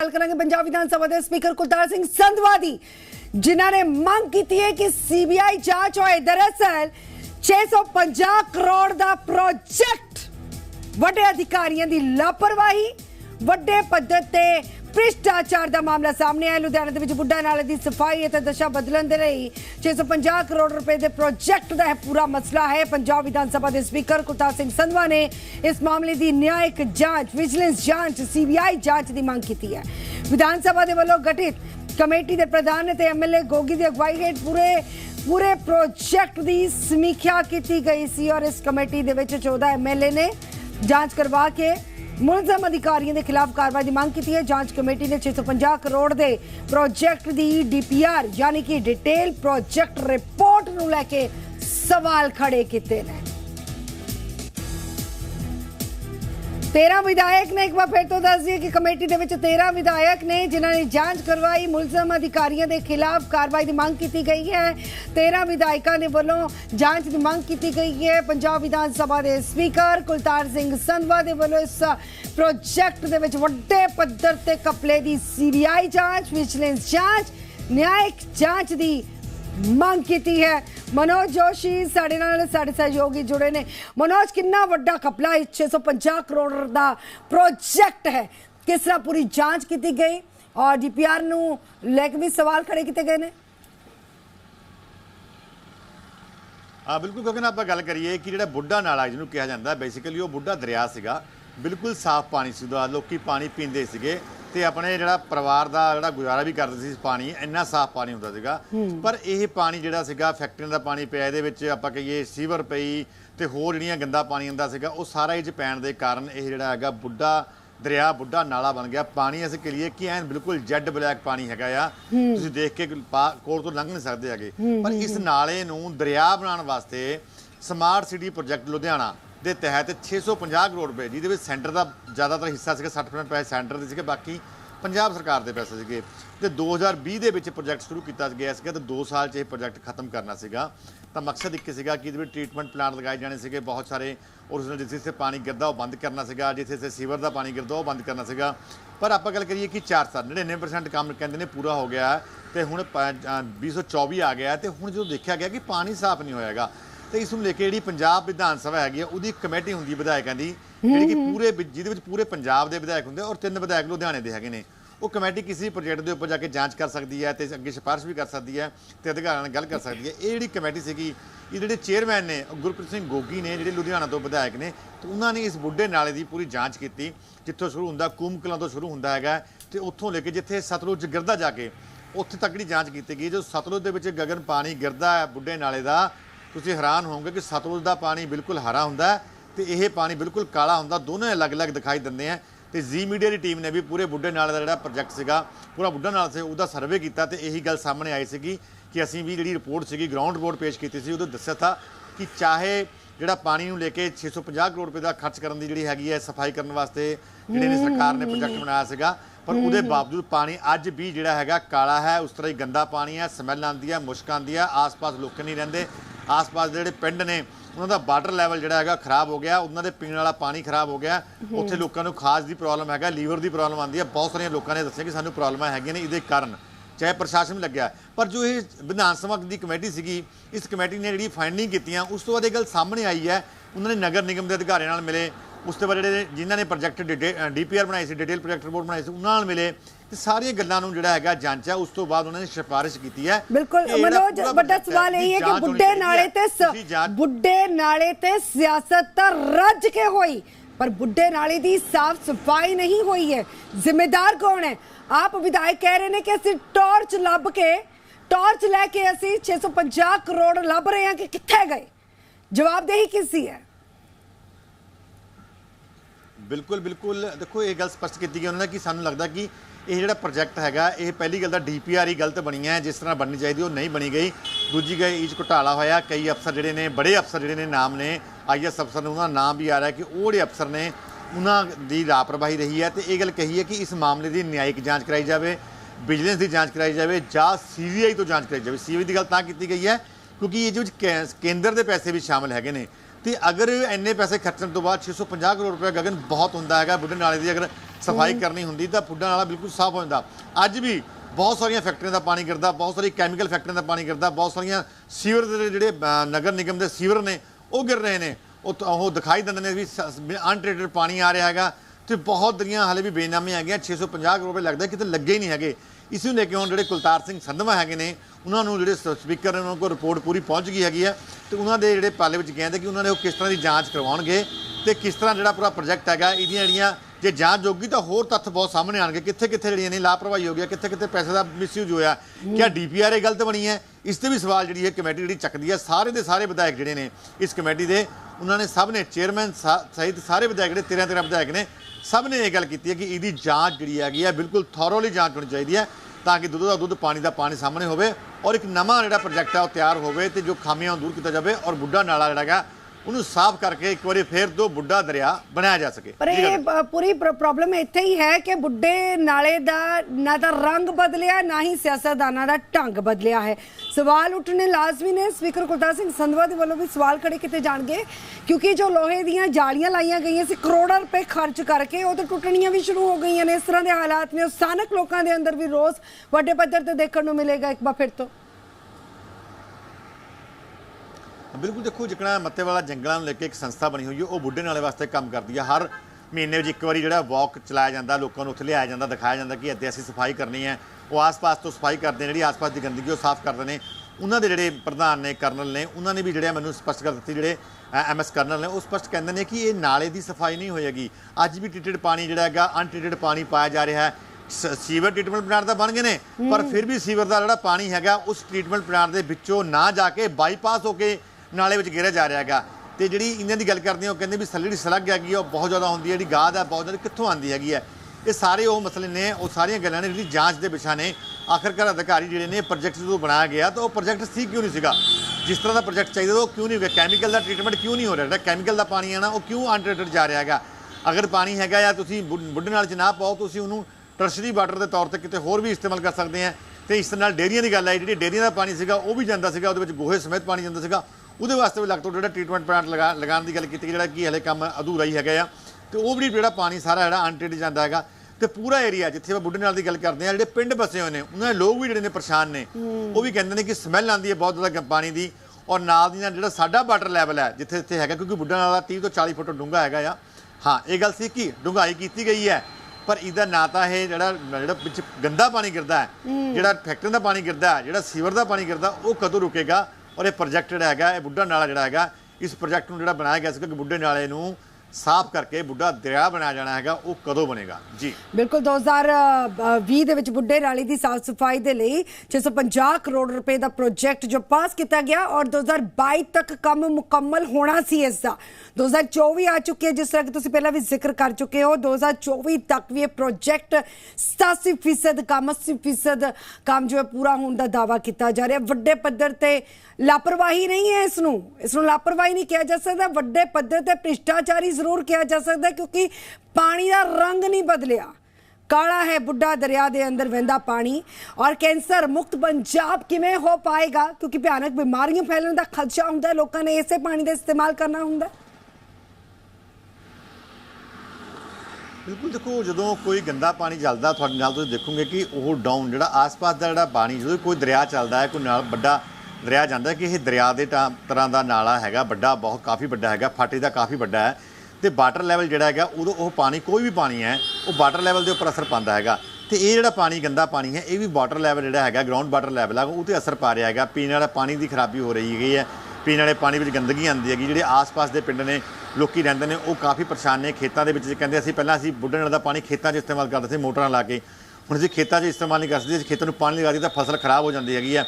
ਗੱਲ ਕਰਾਂਗੇ ਪੰਜਾਬ ਵਿਧਾਨ ਸਭਾ ਦੇ ਸਪੀਕਰ ਕੁਲਤਾਰ ਸਿੰਘ ਸੰਧਵਾ ਦੀ ਜਿਨ੍ਹਾਂ ਨੇ ਮੰਗ ਕੀਤੀ ਹੈ ਕਿ ਸੀਬੀਆਈ ਜਾਂਚ ਹੋਏ। ਦਰਅਸਲ 650 ਕਰੋੜ ਦਾ ਪ੍ਰੋਜੈਕਟ ਵੱਡੇ ਅਧਿਕਾਰੀਆਂ ਦੀ ਲਾਪਰਵਾਹੀ, ਵੱਡੇ ਪੱਧਰ ਤੇ ਭ੍ਰਿਸ਼ਟਾਚਾਰ ਦਾ ਮਾਮਲਾ ਸਾਹਮਣੇ ਆਇਆ। ਲੁਧਿਆਣਾ ਦੇ ਵਿੱਚ ਬੁੱਢਾ ਨਾਲੇ ਦੀ ਸਫ਼ਾਈ ਅਤੇ ਦਸ਼ਾ ਬਦਲਣ ਦੇ ਲਈ 650 ਕਰੋੜ ਰੁਪਏ ਦੇ ਪ੍ਰੋਜੈਕਟ ਦਾ ਪੂਰਾ ਮਸਲਾ ਹੈ। ਪੰਜਾਬ ਵਿਧਾਨ ਸਭਾ ਦੇ ਸਪੀਕਰ ਕੁਲਤਾਰ ਸਿੰਘ ਸੰਧਵਾ ਨੇ ਇਸ ਮਾਮਲੇ ਦੀ ਨਿਆਇਕ ਜਾਂਚ, ਵਿਜੀਲੈਂਸ ਜਾਂਚ, ਸੀਬੀਆਈ ਜਾਂਚ ਦੀ ਮੰਗ ਕੀਤੀ ਹੈ। ਵਿਧਾਨ ਸਭਾ ਦੇ ਵੱਲੋਂ ਗਠਿਤ ਕਮੇਟੀ ਦੇ ਪ੍ਰਧਾਨ ਤੇ ਐਮਐਲਏ ਗੋਗੀ ਦੀ ਅਗਵਾਈ ਹੇਠ ਪੂਰੇ ਪੂਰੇ ਪ੍ਰੋਜੈਕਟ ਦੀ ਸਮੀਖਿਆ ਕੀਤੀ ਗਈ ਸੀ ਔਰ ਇਸ ਕਮੇਟੀ ਦੇ ਵਿੱਚ 14 ਐਮਐਲਏ ਨੇ ਜਾਂਚ ਕਰਵਾ ਕੇ ਮੁਲਜ਼ਮ ਅਧਿਕਾਰੀਆਂ ਦੇ ਖਿਲਾਫ ਕਾਰਵਾਈ ਦੀ ਮੰਗ ਕੀਤੀ ਹੈ। ਜਾਂਚ ਕਮੇਟੀ ਨੇ 650 ਕਰੋੜ ਦੇ ਪ੍ਰੋਜੈਕਟ ਦੀ ਡੀਪੀਆਰ, ਯਾਨੀ ਕਿ ਡਿਟੇਲ ਪ੍ਰੋਜੈਕਟ ਰਿਪੋਰਟ ਨੂੰ ਲੈ ਕੇ ਸਵਾਲ ਖੜੇ ਕੀਤੇ ਨੇ। 13 ਵਿਧਾਇਕ ਨੇ ਇੱਕ ਵਾਰ ਫਿਰ ਤੋਂ ਦੱਸ ਦਈਏ ਕਿ ਕਮੇਟੀ ਦੇ ਵਿੱਚ 13 ਵਿਧਾਇਕ ਨੇ, ਜਿਨ੍ਹਾਂ ਨੇ ਜਾਂਚ ਕਰਵਾਈ, ਮੁਲਜ਼ਮ ਅਧਿਕਾਰੀਆਂ ਦੇ ਖਿਲਾਫ ਕਾਰਵਾਈ ਦੀ ਮੰਗ ਕੀਤੀ ਗਈ ਹੈ। 13 ਵਿਧਾਇਕਾਂ ਦੇ ਵੱਲੋਂ ਜਾਂਚ ਦੀ ਮੰਗ ਕੀਤੀ ਗਈ ਹੈ। ਪੰਜਾਬ ਵਿਧਾਨ ਸਭਾ ਦੇ ਸਪੀਕਰ ਕੁਲਤਾਰ ਸਿੰਘ ਸੰਧਵਾ ਦੇ ਵੱਲੋਂ ਇਸ ਪ੍ਰੋਜੈਕਟ ਦੇ ਵਿੱਚ ਵੱਡੇ ਪੱਧਰ ਤੇ ਕਪਲੇ ਦੀ ਸੀਬੀਆਈ ਜਾਂਚ, ਵਿਜੀਲੈਂਸ ਜਾਂਚ, ਨਿਆਇਕ ਜਾਂਚ ਦੀ ਮੰਗ ਕੀਤੀ ਹੈ। ਮਨੋਜ ਜੋਸ਼ੀ ਸਾਡੇ ਨਾਲ ਸਾਡੇ ਸਹਿਯੋਗੀ ਜੁੜੇ ਨੇ। ਮਨੋਜ, ਕਿੰਨਾ ਵੱਡਾ ਕਪਲਾ 650 ਕਰੋੜ ਦਾ ਪ੍ਰੋਜੈਕਟ ਹੈ। ਕਿਸ ਤਰ੍ਹਾਂ ਪੂਰੀ ਜਾਂਚ ਕੀਤੀ ਗਈ? ਔਰ ਡੀਪੀਆਰ ਨੂੰ ਲੈ ਕੇ ਵੀ ਸਵਾਲ ਖੜੇ ਕੀਤੇ ਗਏ ਨੇ। ਆ ਬਿਲਕੁਲ, ਕਿਉਂਕਿ ਆਪਾਂ ਗੱਲ ਕਰੀਏ ਕਿ ਜਿਹੜਾ ਬੁੱਢਾ ਨਾਲਾ ਜਿਹਨੂੰ ਕਿਹਾ ਜਾਂਦਾ ਬੇਸਿਕਲੀ ਉਹ ਬੁੱਢਾ ਦਰਿਆ ਸੀਗਾ। ਬਿਲਕੁਲ ਸਾਫ਼ ਪਾਣੀ ਸੀ ਉਹਦਾ। ਲੋਕੀ ਪਾਣੀ ਪੀਂਦੇ ਸੀਗੇ। ਤੇ ਆਪਣੇ ਜਿਹੜਾ ਪਰਿਵਾਰ ਦਾ ਜਿਹੜਾ ਗੁਜ਼ਾਰਾ ਵੀ ਕਰਦੇ ਸੀ ਪਾਣੀ ਇੰਨਾ ਸਾਫ਼ ਪਾਣੀ ਹੁੰਦਾ ਸੀਗਾ। ਪਰ ਇਹ ਪਾਣੀ ਜਿਹੜਾ ਸੀਗਾ ਫੈਕਟਰੀਆਂ ਦਾ ਪਾਣੀ ਪਿਆ ਇਹਦੇ ਵਿੱਚ ਆਪਾਂ ਕਹੀਏ ਸੀਵਰ ਪਈ ਤੇ ਹੋਰ ਜਿਹੜੀਆਂ ਗੰਦਾ ਪਾਣੀ ਹੁੰਦਾ ਸੀਗਾ ਉਹ ਸਾਰਾ ਇਹ ਚ ਪੈਣ ਦੇ ਕਾਰਨ ਇਹ ਜਿਹੜਾ ਹੈਗਾ ਬੁੱਢਾ ਦਰਿਆ ਬੁੱਢਾ ਨਾਲਾ ਬਣ ਗਿਆ। ਪਾਣੀ ਅਸੀਂ ਕਹੀਏ ਕਿ ਐਨ ਬਿਲਕੁਲ ਜੈਡ ਬਲੈਕ ਪਾਣੀ ਹੈਗਾ ਆ। ਤੁਸੀਂ ਦੇਖ ਕੇ ਕੋਲ ਤੋਂ ਲੰਘ ਨਹੀਂ ਸਕਦੇ ਹੈਗੇ। ਪਰ ਇਸ ਨਾਲੇ ਨੂੰ ਦਰਿਆ ਬਣਾਉਣ ਵਾਸਤੇ ਸਮਾਰਟ ਸਿਟੀ ਪ੍ਰੋਜੈਕਟ ਲੁਧਿਆਣਾ ਦੇ ਤਹਿਤ 650 ਕਰੋੜ ਰੁਪਏ ਜਿਹਦੇ ਵਿੱਚ ਸੈਂਟਰ ਦਾ ਜ਼ਿਆਦਾਤਰ ਹਿੱਸਾ ਸੀਗਾ 60% ਪੈਸੇ ਸੈਂਟਰ ਦੇ ਸੀਗੇ ਬਾਕੀ ਪੰਜਾਬ ਸਰਕਾਰ ਦੇ ਪੈਸੇ ਸੀਗੇ। ਤੇ 2020 ਦੇ ਵਿੱਚ ਪ੍ਰੋਜੈਕਟ ਸ਼ੁਰੂ ਕੀਤਾ ਗਿਆ ਸੀਗਾ ਤੇ 2 ਸਾਲ 'ਚ ਇਹ ਪ੍ਰੋਜੈਕਟ ਖਤਮ ਕਰਨਾ ਸੀਗਾ। ਤਾਂ ਮਕਸਦ ਇੱਕ ਸੀਗਾ ਕਿ ਇਹਦੇ ਵਿੱਚ ਟ੍ਰੀਟਮੈਂਟ ਪਲਾਂਟ ਲਗਾਏ ਜਾਣੇ ਸੀਗੇ ਬਹੁਤ ਸਾਰੇ ਓਰੀਜਨਲ ਜਿੱਥੇ ਜਿੱਥੇ ਪਾਣੀ ਗਿਰਦਾ ਉਹ ਬੰਦ ਕਰਨਾ ਸੀਗਾ ਜਿੱਥੇ ਜਿੱਥੇ ਸੀਵਰ ਦਾ ਪਾਣੀ ਗਿਰਦਾ ਉਹ ਬੰਦ ਕਰਨਾ ਸੀਗਾ। ਪਰ ਆਪਾਂ ਗੱਲ ਕਰੀਏ ਕਿ 4 ਸਾਲ 99% ਕੰਮ ਕਹਿੰਦੇ ਨੇ ਪੂਰਾ ਹੋ ਗਿਆ ਹੈ ਤੇ ਹੁਣ ਪ- ਅ, 2024 ਆ ਗਿਆ ਹੈ ਤੇ ਹੁਣ ਜਦੋਂ ਦੇਖਿਆ ਗਿਆ ਕਿ ਪਾਣੀ ਸਾਫ਼ ਨਹੀਂ ਹੋਇਆਗਾ ਤੇ ਇਸ ਨੂੰ ਲੈ ਕੇ ਜਿਹੜੀ ਪੰਜਾਬ ਵਿਧਾਨ ਸਭਾ ਹੈਗੀ ਆ ਉਹਦੀ ਕਮੇਟੀ ਹੁੰਦੀ ਹੈ ਵਿਧਾਇਕਾਂ ਦੀ ਜਿਹੜੀ ਕਿ ਪੂਰੇ ਜਿਹਦੇ ਵਿੱਚ ਪੂਰੇ ਪੰਜਾਬ ਦੇ ਵਿਧਾਇਕ ਹੁੰਦੇ ਔਰ ਤਿੰਨ ਵਿਧਾਇਕ ਲੁਧਿਆਣੇ ਦੇ ਹੈਗੇ ਨੇ। ਉਹ ਕਮੇਟੀ ਕਿਸੇ ਪ੍ਰੋਜੈਕਟ ਦੇ ਉੱਪਰ ਜਾ ਕੇ ਜਾਂਚ ਕਰ ਸਕਦੀ ਹੈ ਤੇ ਅੱਗੇ ਸਿਫਾਰਿਸ਼ ਵੀ ਕਰ ਸਕਦੀ ਹੈ ਤੇ ਅਧਿਕਾਰੀਆਂ ਨਾਲ ਗੱਲ ਕਰ ਸਕਦੀ ਹੈ। ਇਹ ਜਿਹੜੀ ਕਮੇਟੀ ਸੀਗੀ ਇਹ ਜਿਹੜੇ ਚੇਅਰਮੈਨ ਨੇ ਗੁਰਪ੍ਰੀਤ ਸਿੰਘ ਗੋਗੀ ਨੇ ਜਿਹੜੇ ਲੁਧਿਆਣਾ ਤੋਂ ਵਿਧਾਇਕ ਨੇ ਤੇ ਉਹਨਾਂ ਨੇ ਇਸ ਬੁੱਢੇ ਨਾਲੇ ਦੀ ਪੂਰੀ ਜਾਂਚ ਕੀਤੀ ਜਿੱਥੋਂ ਸ਼ੁਰੂ ਹੁੰਦਾ ਕੂਮਕਲਾਂ ਤੋਂ ਸ਼ੁਰੂ ਹੁੰਦਾ ਹੈਗਾ ਤੇ ਉੱਥੋਂ ਲੈ ਕੇ ਜਿੱਥੇ ਸਤਲੁਜ ਗਿਰਦਾ ਜਾ ਕੇ ਉੱਥੇ ਤੱਕ ਦੀ ਜਾਂਚ ਕੀਤੀ ਗਈ ਜੋ ਸਤਲੁਜ ਦੇ ਵਿੱਚ ਗਗਨ ਪਾਣੀ ਗਿਰਦਾ ਹੈ ਬੁੱਢੇ ਨਾਲੇ ਦਾ ਤੁਸੀਂ ਹੈਰਾਨ ਹੋਵੋਗੇ ਕਿ ਸਤਲੁਜ ਦਾ ਪਾਣੀ ਬਿਲਕੁਲ ਹਰਾ ਹੁੰਦਾ ਤੇ ਇਹ ਪਾਣੀ ਬਿਲਕੁਲ ਕਾਲਾ ਹੁੰਦਾ ਦੋਨੋਂ ਅਲੱਗ-ਅਲੱਗ ਦਿਖਾਈ ਦਿੰਦੇ ਆ। ਤੇ ਜ਼ੀ ਮੀਡੀਆ ਦੀ ਟੀਮ ਨੇ ਵੀ ਪੂਰੇ ਬੁੱਢੇ ਨਾਲੇ ਦਾ ਜਿਹੜਾ ਪ੍ਰੋਜੈਕਟ ਸੀਗਾ ਪੂਰਾ ਬੁੱਢਾ ਨਾਲਾ ਸੀ ਉਹਦਾ ਸਰਵੇ ਕੀਤਾ ਤੇ ਇਹੀ ਗੱਲ ਸਾਹਮਣੇ ਆਈ ਸੀਗੀ ਕਿ ਅਸੀਂ ਵੀ ਜਿਹੜੀ ਰਿਪੋਰਟ ਸੀਗੀ ਗਰਾਊਂਡ ਰਿਪੋਰਟ ਪੇਸ਼ ਕੀਤੀ ਸੀ ਉਹਦੇ ਦੱਸਿਆ ਥਾ ਕਿ ਚਾਹੇ ਜਿਹੜਾ ਪਾਣੀ ਨੂੰ ਲੈ ਕੇ 650 ਕਰੋੜ ਰੁਪਏ ਦਾ ਖਰਚ ਕਰਨ ਦੀ ਜਿਹੜੀ ਹੈਗੀ ਹੈ ਸਫ਼ਾਈ ਕਰਨ ਵਾਸਤੇ ਜਿਹੜੇ ਨੇ ਸਰਕਾਰ ਨੇ ਪ੍ਰੋਜੈਕਟ ਬਣਾਇਆ ਸੀਗਾ ਪਰ ਉਹਦੇ ਬਾਵਜੂਦ ਪਾਣੀ ਅੱਜ ਵੀ ਜਿਹੜਾ ਹੈਗਾ ਕਾਲਾ ਹੈ ਉਸ ਤਰ੍ਹਾਂ ਹੀ ਗੰਦਾ ਪਾਣੀ ਹੈ ਸਮੈਲ ਆਉਂਦੀ ਹੈ ਮੁਸ਼ਕ ਆਉਂਦੀ ਹੈ ਆਸ-ਪਾਸ ਲੋਕ ਨਹੀਂ ਰਹਿੰਦੇ। ਆਸ-ਪਾਸ ਦੇ ਜਿਹੜੇ ਪਿੰਡ ਨੇ ਉਹਨਾਂ ਦਾ ਵਾਟਰ ਲੈਵਲ ਜਿਹੜਾ ਹੈਗਾ ਖਰਾਬ ਹੋ ਗਿਆ ਉਹਨਾਂ ਦੇ ਪੀਣ ਵਾਲਾ ਪਾਣੀ ਖਰਾਬ ਹੋ ਗਿਆ। ਉੱਥੇ ਲੋਕਾਂ ਨੂੰ ਖਾਸ ਦੀ ਪ੍ਰੋਬਲਮ ਹੈਗਾ ਲੀਵਰ ਦੀ ਪ੍ਰੋਬਲਮ ਆਉਂਦੀ ਹੈ। ਬਹੁਤ ਸਾਰੀਆਂ ਲੋਕਾਂ ਨੇ ਦੱਸਿਆ ਕਿ ਸਾਨੂੰ ਪ੍ਰੋਬਲਮਾਂ ਹੈਗੀਆਂ ਨੇ ਇਹਦੇ ਕਾਰਨ ਚਾਹੇ ਪ੍ਰਸ਼ਾਸਨ ਲੱਗਿਆ। ਪਰ ਜੋ ਇਹ ਵਿਧਾਨ ਸਭਾ ਦੀ ਕਮੇਟੀ ਸੀਗੀ ਇਸ ਕਮੇਟੀ ਨੇ ਜਿਹੜੀ ਫਾਈਂਡਿੰਗ ਕੀਤੀਆਂ ਉਸ ਤੋਂ ਬਾਅਦ ਇਹ ਗੱਲ ਸਾਹਮਣੇ ਆਈ ਹੈ। ਉਹਨਾਂ ਨੇ ਨਗਰ ਨਿਗਮ ਦੇ ਅਧਿਕਾਰੀਆਂ ਨਾਲ ਮਿਲੇ। ਉਸ ਤੋਂ ਬਾਅਦ ਜਿਹੜੇ ਜਿਨ੍ਹਾਂ ਨੇ ਪ੍ਰੋਜੈਕਟ ਡੀਪੀਆਰ ਬਣਾਈ ਸੀ ਡਿਟੇਲ ਪ੍ਰੋਜੈਕਟ ਰਿਪੋਰਟ ਬਣਾਈ ਸੀ ਉਹਨਾਂ ਨਾਲ ਮਿਲੇ। ਤੇ ਸਾਰੀਆਂ ਗੱਲਾਂ ਨੂੰ ਜਿਹੜਾ ਹੈਗਾ ਜਾਂਚਿਆ ਉਸ ਤੋਂ ਬਾਅਦ ਉਹਨਾਂ ਨੇ ਸਿਫਾਰਿਸ਼ ਕੀਤੀ ਹੈ ਬਿਲਕੁਲ ਮਨੋਜ ਵੱਡਾ ਸਵਾਲ ਇਹ ਹੈ ਕਿ ਬੁੱਢੇ ਨਾਲੇ। ਤੇ ਬੁੱਢੇ ਨਾਲੇ ਤੇ ਸਿਆਸਤ ਤਾਂ ਰੱਜ ਕੇ ਹੋਈ ਪਰ ਬੁੱਢੇ ਨਾਲੇ ਦੀ ਸਾਫ਼ ਸਫ਼ਾਈ ਨਹੀਂ ਹੋਈ ਹੈ। ਜ਼ਿੰਮੇਦਾਰ ਕੌਣ ਹੈ? ਆਪ ਵਿਧਾਇਕ ਕਹਿ ਰਹੇ ਨੇ ਕਿ ਅਸੀਂ ਟਾਰਚ ਲੱਭ ਕੇ ਟਾਰਚ ਲੈ ਕੇ ਅਸੀਂ 650 ਕਰੋੜ ਲੱਭ ਰਹੇ ਹਾਂ ਕਿ ਕਿੱਥੇ ਗਏ? ਜਵਾਬਦੇਹੀ ਕਿਸ ਦੀ ਹੈ? ਬਿਲਕੁਲ ਬਿਲਕੁਲ। ਦੇਖੋ ਇਹ ਗੱਲ ਸਪਸ਼ਟ ਕੀਤੀ ਗਈ ਉਹਨਾਂ ਨੇ ਕਿ ਸਾਨੂੰ ਲੱਗਦਾ ਕਿ ਇਹ ਜਿਹੜਾ ਪ੍ਰੋਜੈਕਟ ਹੈਗਾ, ਇਹ ਪਹਿਲੀ ਗੱਲ ਤਾਂ ਡੀਪੀਆਰ ਹੀ ਗਲਤ ਬਣੀ ਹੈ, ਜਿਸ ਤਰ੍ਹਾਂ ਬਣਨੀ ਚਾਹੀਦੀ, ਉਹ ਨਹੀਂ ਬਣੀ ਗਈ। ਦੂਜੀ ਗੱਲ, ਇਹ 'ਚ ਘੁਟਾਲਾ ਹੋਇਆ, ਕਈ ਅਫਸਰ ਜਿਹੜੇ ਨੇ, ਬੜੇ ਅਫਸਰ ਜਿਹੜੇ ਨੇ ਨਾਮ ਨੇ, ਆਈਐਸ ਅਫਸਰ ਨੇ ਉਹਨਾਂ ਦਾ ਨਾਮ ਵੀ ਆ ਰਿਹਾ ਕਿ ਉਹ ਜਿਹੜੇ ਅਫਸਰ ਨੇ, ਉਹਨਾਂ ਦੀ ਲਾਪਰਵਾਹੀ ਰਹੀ ਹੈ। ਤੇ ਇਹ ਗੱਲ ਕਹੀ ਹੈ ਕਿ ਇਸ ਮਾਮਲੇ ਦੀ ਨਿਆਇਕ ਜਾਂਚ ਕਰਾਈ ਜਾਵੇ, ਵਿਜੀਲੈਂਸ ਦੀ ਜਾਂਚ ਕਰਾਈ ਜਾਵੇ, ਜਾਂ ਸੀਬੀਆਈ ਤੋਂ ਜਾਂਚ ਕਰਾਈ ਜਾਵੇ। ਸੀਬੀਆਈ ਦੀ ਗੱਲ ਤਾਂ ਕੀਤੀ ਗਈ ਹੈ, ਕਿਉਂਕਿ ਇਹ ਵਿੱਚ ਕੈ- ਕੇਂਦਰ ਦੇ ਪੈਸੇ ਵੀ ਸ਼ਾਮਲ ਹੈਗੇ ਨੇ। ਤੇ ਅਗਰ ਇੰਨੇ ਪੈਸੇ ਖਰਚਣ ਤੋਂ ਬਾਅਦ 650 ਕਰੋੜ ਰੁਪਏ ਗਗਨ ਬਹੁਤ ਹੁੰਦਾ ਹੈਗਾ, ਬੁੱਢੇ ਨਾਲੇ ਦੀ ਅਗਰ ਸਫ਼ਾਈ ਕਰਨੀ ਹੁੰਦੀ ਤਾਂ ਬੁੱਢਾ ਨਾਲਾ ਬਿਲਕੁਲ ਸਾਫ਼ ਹੋ ਜਾਂਦਾ। ਅੱਜ ਵੀ ਬਹੁਤ ਸਾਰੀਆਂ ਫੈਕਟਰੀਆਂ ਦਾ ਪਾਣੀ ਗਿਰਦਾ ਬਹੁਤ ਸਾਰੀ ਕੈਮੀਕਲ ਫੈਕਟਰੀਆਂ ਦਾ ਪਾਣੀ ਗਿਰਦਾ ਬਹੁਤ ਸਾਰੀਆਂ ਸੀਵਰ ਦੇ ਜਿਹੜੇ ਨਗਰ ਨਿਗਮ ਦੇ ਸੀਵਰ ਨੇ ਉਹ ਗਿਰ ਰਹੇ ਨੇ। ਉਹ ਦਿਖਾਈ ਦਿੰਦੇ ਨੇ ਵੀ ਅਨਟ੍ਰੀਟਡ ਪਾਣੀ ਆ ਰਿਹਾ ਹੈਗਾ ਤੇ ਬਹੁਤ ਦਰੀਆਂ ਹਾਲੇ ਵੀ ਬੇਨਾਮੀ ਹੈਗੀਆਂ 650 ਕਰੋੜ ਰੁਪਏ ਲੱਗਦਾ ਕਿਤੇ ਲੱਗੇ ਹੀ ਨਹੀਂ ਹੈਗੇ। ਇਸ ਨੂੰ ਲੈ ਕੇ ਹੁਣ ਜਿਹੜੇ ਕੁਲਤਾਰ ਸਿੰਘ ਸੰਧਵਾ ਹੈਗੇ ਨੇ ਉਹਨਾਂ ਨੂੰ ਜਿਹੜੇ ਸਪੀਕਰ ਨੇ ਉਹਨਾਂ ਕੋਲ ਰਿਪੋਰਟ ਪੂਰੀ ਪਹੁੰਚ ਗਈ ਹੈਗੀ ਆ ਤੇ ਉਹਨਾਂ ਦੇ ਜਿਹੜੇ ਪਾਲੇ ਵਿੱਚ ਕਹਿੰਦੇ ਕਿ ਉਹਨਾਂ ਨੇ ਉਹ ਕਿਸ ਤਰ੍ਹਾਂ ਦੀ ਜਾਂਚ ਕਰਵਾਉਣਗੇ ਤੇ ਕਿਸ ਤਰ੍ਹਾਂ ਜਿਹੜਾ ਪੂਰਾ ਪ੍ਰੋਜੈਕਟ ਹੈਗਾ ਇਹਦੀਆਂ ਜਿਹੜੀਆਂ ਜੇ ਜਾਂਚ ਹੋਗੀ ਤਾਂ ਹੋਰ ਤੱਥ ਬਹੁਤ ਸਾਹਮਣੇ ਆਣਗੇ ਕਿੱਥੇ ਕਿੱਥੇ ਜਿਹੜੀਆਂ ਨੇ ਲਾਪਰਵਾਹੀ ਹੋ ਗਿਆ ਕਿੱਥੇ ਕਿੱਥੇ ਪੈਸੇ ਦਾ ਮਿਸਯੂਜ਼ ਹੋਇਆ। ਕਿਆ ਡੀਪੀਆਰ ਇਹ ਗਲਤ ਬਣੀ ਹੈ? ਇਸ ਤੇ ਵੀ ਸਵਾਲ ਜਿਹੜੀ ਹੈ ਕਮੇਟੀ ਜਿਹੜੀ ਚੱਕਦੀ ਹੈ ਸਾਰੇ ਦੇ ਸਾਰੇ ਵਿਧਾਇਕ ਜਿਹੜੇ ਨੇ ਇਸ ਕਮੇਟੀ ਦੇ ਉਹਨਾਂ ਨੇ ਸਭ ਨੇ ਚੇਅਰਮੈਨ ਸਹਿਤ ਸਾਰੇ ਵਿਧਾਇਕ ਜਿਹੜੇ 13 13 ਵਿਧਾਇਕ ਨੇ ਸਭ ਨੇ ਇਹ ਗੱਲ ਕੀਤੀ ਹੈ ਕਿ ਇਹਦੀ ਜਾਂਚ ਜਿਹੜੀ ਹੈਗੀ ਹੈ ਬਿਲਕੁਲ ਥੋਰੋਲੀ ਜਾਂਚ ਹੋਣੀ ਚਾਹੀਦੀ ਹੈ ਤਾਂ ਕਿ ਦੁੱਧ ਦਾ ਦੁੱਧ ਪਾਣੀ ਦਾ ਪਾਣੀ ਸਾਹਮਣੇ ਹੋਵੇ ਔਰ ਇੱਕ ਨਵਾਂ ਜਿਹੜਾ ਪ੍ਰੋਜੈਕਟ ਹੈ ਉਹ ਤਿਆਰ ਹੋਵੇ ਤੇ ਜੋ ਖਾਮੀਆਂ ਨੂੰ ਦੂਰ ਕੀਤਾ ਜਾਵੇ ਔਰ ਬੁੱਢਾ ਨਾਲਾ ਜਿਹੜਾ ਹੈਗਾ ਉਹਨੂੰ ਸਾਫ਼ ਕਰਕੇ ਇੱਕ ਵਾਰੀ ਫੇਰ ਤੋਂ ਬੁੱਢਾ ਦਰਿਆ ਬਣਾਇਆ ਜਾ ਸਕੇ। ਪਰ ਇਹ ਪੂਰੀ ਪ੍ਰੋਬਲਮ ਇੱਥੇ ਹੀ ਹੈ ਕਿ ਬੁੱਢੇ ਨਾਲੇ ਦਾ ਨਾ ਤਾਂ ਰੰਗ ਬਦਲਿਆ ਨਾ ਹੀ ਸਿਆਸਤਦਾਨਾਂ ਦਾ ਢੰਗ ਬਦਲਿਆ ਹੈ। ਸਵਾਲ ਉੱਠਣੇ ਲਾਜ਼ਮੀ ਨੇ। ਸਪੀਕਰ ਕੁਲਤਾਰ ਸਿੰਘ ਸੰਧਵਾ ਦੇ ਵੱਲੋਂ ਵੀ ਸਵਾਲ ਖੜੇ ਕੀਤੇ ਜਾਣਗੇ ਕਿਉਂਕਿ ਜੋ ਲੋਹੇ ਦੀਆਂ ਜਾਲੀਆਂ ਲਾਈਆਂ ਗਈਆਂ ਸੀ ਕਰੋੜਾਂ ਰੁਪਏ ਖਰਚ ਕਰਕੇ ਉਹ ਤਾਂ ਟੁੱਟਣੀਆਂ ਵੀ ਸ਼ੁਰੂ ਹੋ ਗਈਆਂ ਨੇ। ਇਸ ਤਰ੍ਹਾਂ ਦੇ ਹਾਲਾਤ ਨੇ। ਸਥਾਨਕ ਲੋਕਾਂ ਦੇ ਅੰਦਰ ਵੀ ਰੋਸ ਵੱਡੇ ਪੱਧਰ ਤੇ ਦੇਖਣ ਨੂੰ ਮਿਲੇਗਾ ਇੱਕ ਵਾਰ ਫਿਰ ਤੋਂ। ਬਿਲਕੁਲ ਦੇਖੋ ਜਿਕਣਾ ਮੱਤੇ ਵਾਲਾ ਜੰਗਲਾਂ ਨੂੰ ਲੈ ਕੇ ਇੱਕ ਸੰਸਥਾ ਬਣੀ ਹੋਈ ਹੈ ਉਹ ਬੁੱਢੇ ਨਾਲੇ ਵਾਸਤੇ ਕੰਮ ਕਰਦੀ ਹੈ ਹਰ ਮਹੀਨੇ ਵਿੱਚ ਇੱਕ ਵਾਰੀ ਜਿਹੜਾ ਵਾਕ ਚਲਾਇਆ ਜਾਂਦਾ ਲੋਕਾਂ ਨੂੰ ਉੱਥੇ ਲਿਆਇਆ ਜਾਂਦਾ ਦਿਖਾਇਆ ਜਾਂਦਾ ਕਿ ਇੱਥੇ ਅਸੀਂ ਸਫ਼ਾਈ ਕਰਨੀ ਹੈ। ਉਹ ਆਸ-ਪਾਸ ਤੋਂ ਸਫ਼ਾਈ ਕਰਦੇ ਨੇ ਜਿਹੜੀ ਆਸ-ਪਾਸ ਦੀ ਗੰਦਗੀ ਉਹ ਸਾਫ਼ ਕਰਦੇ ਨੇ। ਉਹਨਾਂ ਦੇ ਜਿਹੜੇ ਪ੍ਰਧਾਨ ਨੇ ਕਰਨਲ ਨੇ ਉਹਨਾਂ ਨੇ ਵੀ ਜਿਹੜੇ ਮੈਨੂੰ ਸਪਸ਼ਟ ਕਰ ਦਿੱਤੀ ਜਿਹੜੇ ਐਮਐਸ ਕਰਨਲ ਨੇ ਉਹ ਸਪਸ਼ਟ ਕਹਿੰਦੇ ਨੇ ਕਿ ਇਹ ਨਾਲੇ ਦੀ ਸਫ਼ਾਈ ਨਹੀਂ ਹੋਏਗੀ। ਅੱਜ ਵੀ ਟ੍ਰੀਟਡ ਪਾਣੀ ਜਿਹੜਾ ਹੈਗਾ ਅਨਟ੍ਰੀਟਡ ਪਾਣੀ ਪਾਇਆ ਜਾ ਰਿਹਾ ਹੈ। ਸੀਵਰ ਟ੍ਰੀਟਮੈਂਟ ਪਲਾਂਟ ਤਾਂ ਬਣ ਗਏ ਨੇ ਪਰ ਫਿਰ ਵੀ ਸੀਵਰ ਦਾ ਜਿਹੜਾ ਪਾਣੀ ਹੈਗਾ ਉਸ ਟ੍ਰੀਟਮੈਂਟ ਪਲਾਂਟ ਦੇ ਵਿੱਚੋਂ ਨਾ ਜਾ ਕੇ ਬਾਈਪਾਸ ਹੋ ਕੇ ਨਾਲੇ ਵਿੱਚ ਗੇਰਿਆ ਜਾ ਰਿਹਾ ਹੈਗਾ। ਤੇ ਜਿਹੜੀ ਇਹਨਾਂ ਦੀ ਗੱਲ ਕਰਦੇ ਆ ਉਹ ਕਹਿੰਦੇ ਵੀ ਸੱਲੀ ਜਿਹੜੀ ਸਲੱਗ ਹੈਗੀ ਆ, ਉਹ ਬਹੁਤ ਜ਼ਿਆਦਾ ਹੁੰਦੀ ਹੈ, ਜਿਹੜੀ ਗਾਦ ਹੈ, ਬਹੁਤ ਜ਼ਿਆਦਾ ਕਿੱਥੋਂ ਆਉਂਦੀ ਹੈਗੀ ਹੈ। ਇਹ ਸਾਰੇ ਉਹ ਮਸਲੇ ਨੇ, ਉਹ ਸਾਰੀਆਂ ਗੱਲਾਂ ਨੇ ਜਿਹੜੀ ਜਾਂਚ ਦੇ ਵਿਸ਼ਾ ਨੇ, ਆਖਰਕਾਰ ਅਧਿਕਾਰੀ ਜਿਹੜੇ ਨੇ ਪ੍ਰੋਜੈਕਟ ਜਦੋਂ ਬਣਾਇਆ ਗਿਆ, ਤਾਂ ਉਹ ਪ੍ਰੋਜੈਕਟ ਸੀ ਕਿਉਂ ਨਹੀਂ ਸੀਗਾ? ਜਿਸ ਤਰ੍ਹਾਂ ਦਾ ਪ੍ਰੋਜੈਕਟ ਚਾਹੀਦਾ ਉਹ ਕਿਉਂ ਨਹੀਂ ਹੋ ਗਿਆ ਕੈਮੀਕਲ ਦਾ ਟ੍ਰੀਟਮੈਂਟ ਕਿਉਂ ਨਹੀਂ ਹੋ ਰਿਹਾ? ਜਿਹੜਾ ਕੈਮੀਕਲ ਦਾ ਪਾਣੀ ਹੈ ਨਾ, ਉਹ ਕਿਉਂ ਅਨਟ੍ਰੀਟਡ ਜਾ ਰਿਹਾ ਹੈਗਾ? ਅਗਰ ਪਾਣੀ ਹੈਗਾ ਜਾਂ ਤੁਸੀਂ ਬੁ- ਬੁੱਢੇ ਨਾਲ ਚ ਨਾ ਪਾਓ, ਤੁਸੀਂ ਉਹਨੂੰ ਟਰਸ਼ਰੀ ਵਾਟਰ ਦੇ ਤੌਰ ਤੇ ਕਿਤੇ ਹੋਰ ਵੀ ਇਸਤੇਮਾਲ ਕਰ ਸਕਦੇ ਆ। ਤੇ ਇਸ ਨਾਲ ਡੇਰੀਆਂ ਦੀ ਗੱਲ ਆਈ, ਜਿਹੜੀ ਡੇਰੀਆਂ ਦਾ ਪਾਣੀ ਸੀਗਾ, ਉਹ ਵੀ ਜਾਂਦਾ ਸੀਗਾ, ਉਹਦੇ ਵਿੱਚ ਗੋਹੇ ਸਮੇਤ ਪਾਣੀ ਜਾਂਦਾ ਸੀਗਾ। ਉਹਦੇ ਵਾਸਤੇ ਵੀ ਲਗਤੋਂ ਜਿਹੜਾ ਟ੍ਰੀਟਮੈਂਟ ਪਲਾਂਟ ਲਗਾ ਲਗਾਉਣ ਦੀ ਗੱਲ ਕੀਤੀ ਜਿਹੜਾ ਕਿ ਹਲੇ ਕੰਮ ਅਧੂਰਾ ਹੀ ਹੈਗਾ ਆ। ਤੇ ਉਹ ਵੀ ਜਿਹੜਾ ਪਾਣੀ ਸਾਰਾ ਜਿਹੜਾ ਅਨਟ੍ਰੀਟਡ ਜਾਂਦਾ ਹੈਗਾ। ਤੇ ਪੂਰਾ ਏਰੀਆ ਜਿੱਥੇ ਆਪਾਂ ਬੁੱਢੇ ਨਾਲ ਦੀ ਗੱਲ ਕਰਦੇ ਆ ਜਿਹੜੇ ਪਿੰਡ ਬਸੇ ਹੋਏ ਨੇ ਉਹਨਾਂ ਦੇ ਲੋਕ ਵੀ ਜਿਹੜੇ ਨੇ ਪਰੇਸ਼ਾਨ ਨੇ। ਉਹ ਵੀ ਕਹਿੰਦੇ ਨੇ ਕਿ ਸਮੈਲ ਆਉਂਦੀ ਹੈ ਬਹੁਤ ਜ਼ਿਆਦਾ ਪਾਣੀ ਦੀ ਔਰ ਨਾਲ ਦੀ ਨਾਲ ਜਿਹੜਾ ਸਾਡਾ ਵਾਟਰ ਲੈਵਲ ਹੈ ਜਿੱਥੇ ਜਿੱਥੇ ਹੈਗਾ ਕਿਉਂਕਿ ਬੁੱਢਾ ਨਾਲਾ 30 ਤੋਂ 40 ਫੁੱਟ ਡੂੰਘਾ ਹੈਗਾ ਆ। ਹਾਂ ਇਹ ਗੱਲ ਸੀ ਕਿ ਡੂੰਘਾਈ ਕੀਤੀ ਗਈ ਹੈ ਪਰ ਇਹਦਾ ਨਾ ਤਾਂ ਇਹ ਜਿਹੜਾ ਜਿਹੜਾ ਵਿੱਚ ਗੰਦਾ ਪਾਣੀ ਗਿਰਦਾ ਹੈ। ਜਿਹੜਾ ਫੈਕਟਰੀ ਦਾ ਪਾਣੀ ਗਿਰਦਾ ਹੈ ਜਿਹੜਾ ਸੀਵਰ ਦਾ ਪਾਣੀ ਗਿਰਦਾ ਉਹ ਕਦੋਂ ਰੁਕੇਗਾ? ਔਰ ਇਹ ਪ੍ਰੋਜੈਕਟ ਜਿਹੜਾ ਹੈਗਾ, ਇਹ ਬੁੱਢਾ ਨਾਲਾ ਜਿਹੜਾ ਹੈਗਾ, ਇਸ ਪ੍ਰੋਜੈਕਟ ਨੂੰ ਜਿਹੜਾ ਬਣਾਇਆ ਗਿਆ ਸੀ ਕਿ ਬੁੱਢੇ ਨਾਲੇ ਨੂੰ ਸਾਫ਼ ਕਰਕੇ ਬੁੱਢਾ ਦਰਿਆ ਬਣਾਇਆ ਜਾਣਾ ਹੈਗਾ, ਉਹ ਕਦੋਂ ਬਣੇਗਾ? ਜੀ। ਬਿਲਕੁਲ 2020 ਦੇ ਵਿੱਚ ਬੁੱਢੇ ਨਾਲੀ ਦੀ ਸਾਫ਼ ਸਫ਼ਾਈ ਦੇ ਲਈ 650 ਕਰੋੜ ਰੁਪਏ ਦਾ ਪ੍ਰੋਜੈਕਟ ਜੋ ਪਾਸ ਕੀਤਾ ਗਿਆ ਔਰ 2022 ਤੱਕ ਕੰਮ ਮੁਕੰਮਲ ਹੋਣਾ ਸੀ ਇਸ ਦਾ। 2024 ਆ ਚੁੱਕੀ ਹੈ, ਜਿਸ ਤਰ੍ਹਾਂ ਕਿ ਤੁਸੀਂ ਪਹਿਲਾਂ ਵੀ ਜ਼ਿਕਰ ਕਰ ਚੁੱਕੇ ਹੋ 2024 ਤੱਕ ਵੀ ਇਹ ਪ੍ਰੋਜੈਕਟ 87% ਕੰਮ 80% ਕੰਮ ਜੋ ਹੈ ਪੂਰਾ ਹੋਣ ਦਾ ਦਾਵਾ ਕੀਤਾ ਜਾ ਰਿਹਾ। ਵੱਡੇ ਪੱਧਰ ਤੇ ਲਾਪਰਵਾਹੀ ਨਹੀਂ ਹੈ ਇਸ ਨੂੰ। ਇਸ ਨੂੰ ਲਾਪਰਵਾਹੀ ਨਹੀਂ ਕਿਹਾ ਜਾ ਸਕਦਾ। ਵੱਡੇ ਪੱਧਰ ਤੇ ਭ੍ਰਿਸ਼ਟਾਚਾਰੀ ਜ਼ਰੂਰ ਕਿਹਾ ਜਾ ਸਕਦਾ ਕਿਉਂਕਿ ਪਾਣੀ ਦਾ ਰੰਗ ਨਹੀਂ ਬਦਲਿਆ। ਕਾਲਾ ਹੈ ਬੁੱਢਾ ਦਰਿਆ ਦੇ ਅੰਦਰ ਵਹਿੰਦਾ ਪਾਣੀ ਔਰ ਕੈਂਸਰ ਮੁਕਤ ਪੰਜਾਬ ਕਿਵੇਂ ਹੋ ਪਾਏਗਾ? ਕਿਉਂਕਿ ਭਿਆਨਕ ਬਿਮਾਰੀਆਂ ਫੈਲਣ ਦਾ ਖਦਸ਼ਾ ਹੁੰਦਾ ਹੈ। ਲੋਕਾਂ ਨੇ ਇਸੇ ਪਾਣੀ ਦਾ ਇਸਤੇਮਾਲ ਕਰਨਾ ਹੁੰਦਾ ਹੈ। ਬਿਲਕੁਲ, ਦੇਖੋ, ਜਦੋਂ ਕੋਈ ਗੰਦਾ ਪਾਣੀ ਚੱਲਦਾ ਤੁਹਾਡੇ ਨਾਲ, ਤੁਸੀਂ ਦੇਖੋਗੇ ਕਿ ਉਹ ਡਾਊਨ ਜਿਹੜਾ ਆਸ-ਪਾਸ ਦਾ ਜਿਹੜਾ ਪਾਣੀ, ਜਦੋਂ ਕੋਈ ਦਰਿਆ ਚੱਲਦਾ ਹੈ, ਕੋਈ ਨਾਲ ਵੱਡਾ ਦਰਿਆ ਜਾਂਦਾ ਹੈ, ਕਿ ਇਹ ਦਰਿਆ ਦੇ ਟਾ- ਤਰ੍ਹਾਂ ਦਾ ਨਾਲਾ ਹੈਗਾ, ਵੱਡਾ, ਬਹੁਤ, ਕਾਫੀ ਵੱਡਾ ਹੈਗਾ, ਫਾਟੇ ਦਾ ਕਾਫੀ ਵੱਡਾ ਹੈ ਤੇ ਵਾਟਰ ਲੈਵਲ ਜਿਹੜਾ ਹੈਗਾ, ਉਦੋਂ ਉਹ ਪਾਣੀ, ਕੋਈ ਵੀ ਪਾਣੀ ਹੈ, ਉਹ ਵਾਟਰ ਲੈਵਲ ਦੇ ਉੱਪਰ ਅਸਰ ਪਾਉਂਦਾ ਹੈਗਾ। ਤੇ ਇਹ ਜਿਹੜਾ ਪਾਣੀ, ਗੰਦਾ ਪਾਣੀ ਹੈ, ਇਹ ਵੀ ਵਾਟਰ ਲੈਵਲ ਜਿਹੜਾ ਹੈਗਾ ਗਰਾਊਂਡ ਵਾਟਰ ਲੈਵਲ ਹੈ ਉਹ ਤੇ ਅਸਰ ਪਾ ਰਿਹਾ ਹੈਗਾ। ਪੀਣ ਵਾਲਾ ਪਾਣੀ ਦੀ ਖਰਾਬੀ ਹੋ ਰਹੀ ਹੈਗੀ ਹੈ। ਪੀਣ ਵਾਲੇ ਪਾਣੀ ਵਿੱਚ ਗੰਦਗੀ ਆਉਂਦੀ ਹੈਗੀ, ਜਿਹੜੇ ਆਸ-ਪਾਸ ਦੇ ਪਿੰਡ ਨੇ, ਲੋਕੀ ਰਹਿੰਦੇ ਨੇ, ਉਹ ਕਾਫੀ ਪਰੇਸ਼ਾਨ ਨੇ ਖੇਤਾਂ ਦੇ ਵਿੱਚ। ਕਹਿੰਦੇ ਅਸੀਂ ਪਹਿਲਾਂ ਅਸੀਂ ਬੁੱਢਣ ਨਾਲ ਦਾ ਪਾਣੀ ਖੇਤਾਂ 'ਚ ਇਸਤੇਮਾਲ ਕਰਦੇ ਸੀ, ਮੋਟਰਾਂ ਲਾ ਕੇ। ਹੁਣ ਅਸੀਂ ਖੇਤਾਂ 'ਚ ਇਸਤੇਮਾਲ ਨਹੀਂ ਕਰ ਸਕਦੇ ਅਸੀਂ ਖੇਤਾਂ ਨੂੰ ਪਾਣੀ ਲਗਾ ਦਈਏ ਤਾਂ ਫਸਲ ਖਰਾਬ ਹੋ ਜਾਂਦੀ ਹੈਗੀ ਹੈ।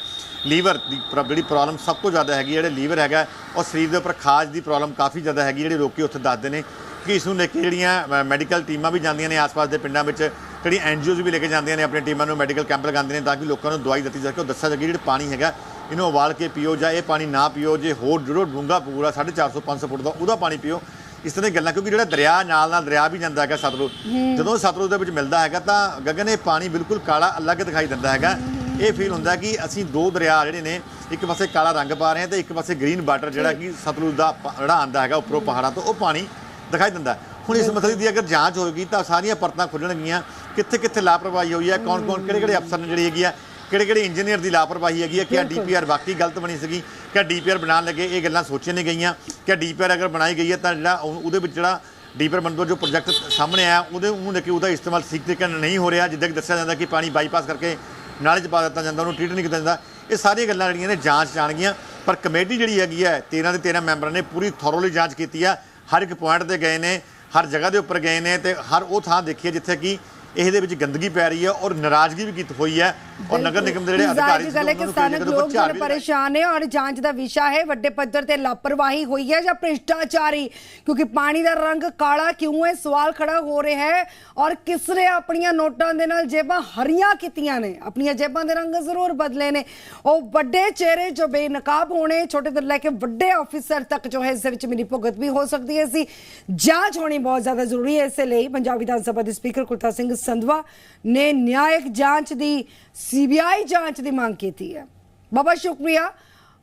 ਲੀਵਰ ਦੀ ਪ੍ਰੋ- ਜਿਹੜੀ ਪ੍ਰੋਬਲਮ ਸਭ ਤੋਂ ਜ਼ਿਆਦਾ ਹੈਗੀ ਹੈ, ਜਿਹੜੇ ਲੀਵਰ ਹੈਗਾ ਔਰ ਸਰੀਰ ਦੇ ਉੱਪਰ ਖਾਜ ਦੀ ਪ੍ਰੋਬਲਮ ਕਾਫੀ ਜ਼ਿਆਦਾ ਹੈਗੀ ਜਿਹੜੇ ਲੋਕੀ ਉੱਥੇ ਦੱਸਦੇ ਨੇ ਕਿ ਇਸ ਨੂੰ ਲੈ ਕੇ ਜਿਹੜੀਆਂ ਮੈਡੀਕਲ ਟੀਮਾਂ ਵੀ ਜਾਂਦੀਆਂ ਨੇ ਆਸ-ਪਾਸ ਦੇ ਪਿੰਡਾਂ ਵਿੱਚ ਜਿਹੜੀ ਐਨਜੀਓਜ਼ ਵੀ ਲੈ ਕੇ ਜਾਂਦੀਆਂ ਨੇ ਆਪਣੀਆਂ ਟੀਮਾਂ ਨੂੰ ਮੈਡੀਕਲ ਕੈਂਪ ਲਗਾਉਂਦੇ ਨੇ ਤਾਂ ਕਿ ਲੋਕਾਂ ਨੂੰ ਦਵਾਈ ਦਿੱਤੀ ਜਾ ਸਕੇ। ਉਹ ਦੱਸਿਆ ਜਾਵੇ ਜਿਹੜਾ ਪਾਣੀ ਹੈਗਾ ਇਹਨੂੰ ਉਬਾਲ ਕੇ ਪੀਓ ਜਾਂ ਇਹ ਪਾਣੀ ਨਾ ਪੀਓ ਜੇ ਹੋਰ ਜਿਹੜਾ ਡੂੰਘਾ ਪੂਰਾ 450 500 ਫੁੱਟ ਦਾ ਉਹਦਾ ਪਾਣੀ ਪੀਓ ਇਸ ਤਰ੍ਹਾਂ ਗੱਲਾਂ ਕਿਉਂਕਿ ਜਿਹੜਾ ਦਰਿਆ ਨਾਲ ਨਾਲ ਦਰਿਆ ਵੀ ਜਾਂਦਾ ਹੈਗਾ ਸਤਲੁਜ ਜਦੋਂ ਸਤਲੁਜ ਦੇ ਵਿੱਚ ਮਿਲਦਾ ਹੈਗਾ ਤਾਂ ਗਗਨ ਇਹ ਪਾਣੀ ਬਿਲਕੁਲ ਕਾਲਾ ਅਲੱਗ ਦਿਖਾਈ ਦਿੰਦਾ ਹੈਗਾ। ਇਹ ਫੀਲ ਹੁੰਦਾ ਕਿ ਅਸੀਂ ਦੋ ਦਰਿਆ ਜਿਹੜੇ ਨੇ ਇੱਕ ਪਾਸੇ ਕਾਲਾ ਰੰਗ ਪਾ ਰਹੇ ਹਾਂ ਤੇ ਇੱਕ ਪਾਸੇ ਗ੍ਰੀਨ ਵਾਟਰ ਜਿਹੜਾ ਕਿ ਸਤਲੁਜ ਦਾ ਜਿਹੜਾ ਆਂਦਾ ਹੈਗਾ ਉੱਪਰੋਂ ਪਹਾੜਾਂ ਤੋਂ ਉਹ ਪਾਣੀ ਦਿਖਾਈ ਦਿੰਦਾ। ਹੁਣ ਇਸ ਮਸਲੇ ਦੀ ਅਗਰ ਜਾਂਚ ਹੋਏਗੀ ਤਾਂ ਸਾਰੀਆਂ ਪਰਤਾਂ ਖੁੱਲਣਗੀਆਂ। ਕਿੱਥੇ ਕਿੱਥੇ ਲਾਪਰਵਾਹੀ ਹੋਈ ਹੈ ਕੌਣ ਕੌਣ ਕਿਹੜੇ ਕਿਹੜੇ ਅਫਸਰ ਨੇ ਜਿਹੜੀ ਹੈਗੀ ਆ ਕਿਹੜੇ ਕਿਹੜੇ ਇੰਜੀਨੀਅਰ ਦੀ ਲਾਪਰਵਾਹੀ ਹੈਗੀ ਹੈ ਕਿ ਡੀਪੀਆਰ ਵਾਕਈ ਗਲਤ ਬਣੀ ਸੀਗੀ? ਕਿ ਡੀਪੀਆਰ ਬਣਾਉਣ ਲੱਗੇ? ਇਹ ਗੱਲਾਂ ਸੋਚੀਆਂ ਨਹੀਂ ਗਈਆਂ। ਕਿ ਡੀਪੀਆਰ ਅਗਰ ਬਣਾਈ ਗਈ ਹੈ ਤਾਂ ਜਿਹੜਾ ਉਹ- ਉਹਦੇ ਵਿੱਚ ਜਿਹੜਾ ਡੀਪਰ ਬੰਦੋ ਜੋ ਪ੍ਰੋਜੈਕਟ ਸਾਹਮਣੇ ਆਇਆ ਉਹਦੇ ਉਹਨੂੰ ਲੈ ਕੇ ਉਹਦਾ ਇਸਤੇਮਾਲ ਠੀਕ ਤਰੀਕੇ ਨਾਲ ਨਹੀਂ ਹੋ ਰਿਹਾ। ਜਿੱਦਾਂ ਕਿ ਦੱਸਿਆ ਜਾਂਦਾ ਕਿ ਪਾਣੀ ਬਾਈਪਾਸ ਕਰਕੇ ਨਾਲੇ 'ਚ ਪਾ ਦਿੱਤਾ ਜਾਂਦਾ ਉਹਨੂੰ ਟ੍ਰੀਟ ਨਹੀਂ ਕੀਤਾ ਜਾਂਦਾ। ਇਹ ਸਾਰੀਆਂ ਗੱਲਾਂ ਜਿਹੜੀਆਂ ਨੇ ਜਾਂਚ ਜਾਣਗੀਆਂ। ਪਰ ਕਮੇਟੀ ਜਿਹੜੀ ਹੈਗੀ ਹੈ 13 ਦੇ 13 ਮੈਂਬਰਾਂ ਨੇ ਪੂਰੀ ਥੋਰੋਲੀ ਜਾਂਚ ਕੀਤੀ ਆ ਹਰ ਇੱਕ ਪੁਆਇੰਟ ਤੇ ਗਏ ਨੇ ਹਰ ਜਗ੍ਹਾ ਦੇ ਉੱਪਰ ਗਏ ਨੇ ਤੇ ਹਰ ਉਹ ਥਾਂ ਦੇਖੀ ਜਿੱਥੇ ਕਿ ਇਹਦੇ ਵਿੱਚ ਗੰਦਗੀ ਪੈ ਰਹੀ ਹੈ ਔਰ ਨਾਰਾਜ਼ਗੀ ਵੀ ਕੀਤੀ ਹੋਈ ਹੈ ਔਰ ਨਗਰ ਨਿਗਮ ਦੇ ਜਿਹੜੇ ਅਧਿਕਾਰੀ ਗੱਲ ਹੈ ਕਿ ਸਥਾਨਕ ਲੋਕ ਵੀ ਪਰੇਸ਼ਾਨ ਨੇ ਔਰ ਜਾਂਚ ਦਾ ਵਿਸ਼ਾ ਹੈ ਵੱਡੇ ਪੱਧਰ ਤੇ ਲਾਪਰਵਾਹੀ ਹੋਈ ਹੈ ਜਾਂ ਭ੍ਰਿਸ਼ਟਾਚਾਰੀ ਕਿਉਂਕਿ ਪਾਣੀ ਦਾ ਰੰਗ ਕਾਲਾ ਕਿਉਂ ਹੈ? ਸਵਾਲ ਖੜਾ ਹੋ ਰਿਹਾ ਹੈ ਔਰ ਕਿਸ ਨੇ ਆਪਣੀਆਂ ਨੋਟਾਂ ਦੇ ਨਾਲ ਜੇਬਾਂ ਹਰੀਆਂ ਕੀਤੀਆਂ ਨੇ? ਆਪਣੀਆਂ ਜੇਬਾਂ ਦੇ ਰੰਗ ਜ਼ਰੂਰ ਬਦਲੇ ਨੇ। ਉਹ ਵੱਡੇ ਚਿਹਰੇ ਜੋ ਬੇਨਕਾਬ ਹੋਣੇ ਛੋਟੇ ਤੋਂ ਲੈ ਕੇ ਵੱਡੇ ਆਫੀਸਰ ਤੱਕ ਜੋ ਹੈ ਇਸ ਦੇ ਵਿੱਚ ਮੇਰੀ ਭੁਗਤ ਵੀ ਹੋ ਸਕਦੀ ਹੈ। ਸੀ ਜਾਂਚ ਹੋਣੀ ਬਹੁਤ ਜ਼ਿਆਦਾ ਜ਼ਰੂਰੀ ਹੈ। ਇਸੇ ਲਈ ਪੰਜਾਬ ਵਿਧਾਨ ਸਭਾ ਦੇ ਸਪੀਕਰ ਕੁਲਤਾਰ ਸਿੰਘ ਸੰਧਵਾ ਨੇ ਨਿਆਇਕ ਜਾਂਚ ਦੀ ਸੀਬੀਆਈ ਜਾਂਚ ਦੀ ਮੰਗ ਕੀਤੀ ਹੈ। ਬਾਬਾ ਸ਼ੁਕਰੀਆ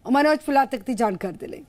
ਮਨੋਜ ਫੁਲਾਤਕ ਦੀ ਜਾਣਕਾਰੀ ਦੇ ਲਈ।